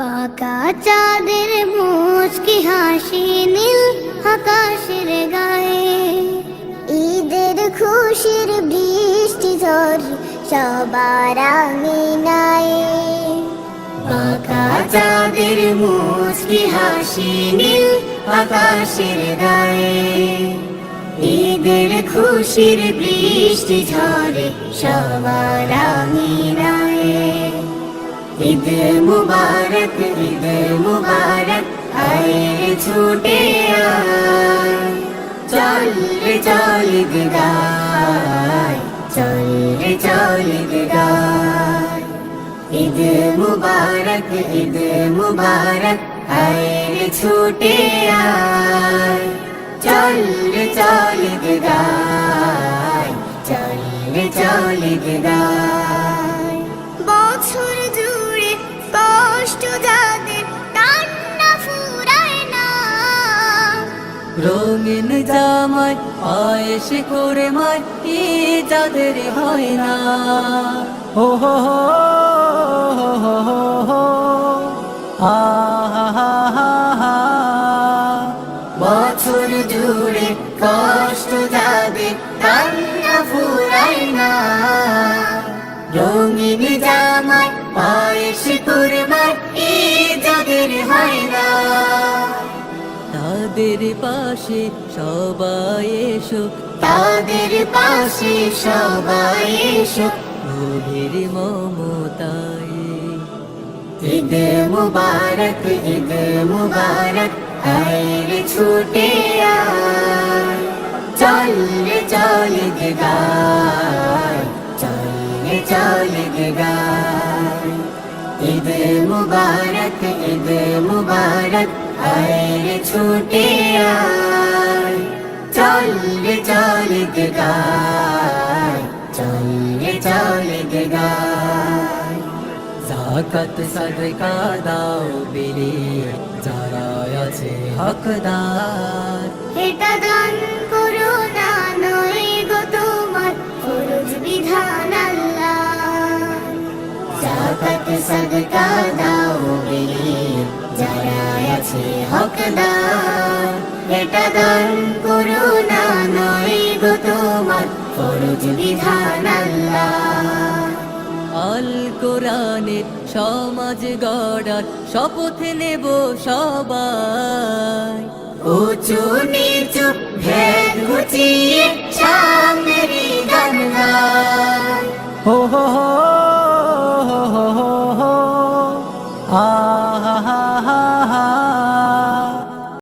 বাঁকা চাঁদের মুচকি হাসি নীল আকাশের গায়ে। ঈদের খুশির বৃষ্টি ঝড় সবার আঙিনায়। বাঁকা চাঁদের মুচকি হাসি নীল আকাশের গায়ে। ঈদের খুশির বৃষ্টি ঝরে সবার আঙিনায়। ঈদ মুবারক ঈদ মুবারক আয় ছুটে চল রে, চল গায়, চল রে, চল গায়। ঈদ মুবারক ঈদ মুবারক আয় ছুটে চল রে, চল ঈদ চল চল ঈদ রঙিন জামায় আয়েস করে মায় ই যাদের হয় না। হো হো হো বছর জুড়ে কষ্ট যাদের কান্না ফুরায় না। রঙিন জামায় পায়েস কুরমার ই যাদের হয় না। তাদের পাশে সবাই এসো। তাদের পাশে সবাই এসো। গভীর মমতায়। ঈদ মুবারক ঈদ মুবারক আয়ের ছুটে চল চল ঈদ চল চল গায়। ঈদ মুবারক ঈদ মুবারক আয়ের ছুটে আয়। চল রে, চল ঈদ গায়, চল রে, চল সদকা দাও বিলি যারা আছে হকদার। এটা দান সাদকা দাও বিলি যারা আছে হকদার এটা দান করো না নয় গো তোমার ফরজ বিধান আল্লাহ। আল কোরআনের সমাজ গড়ার শপথ নেব সবাই। উঁচু নিচু ভেদ ঘুচিয়ে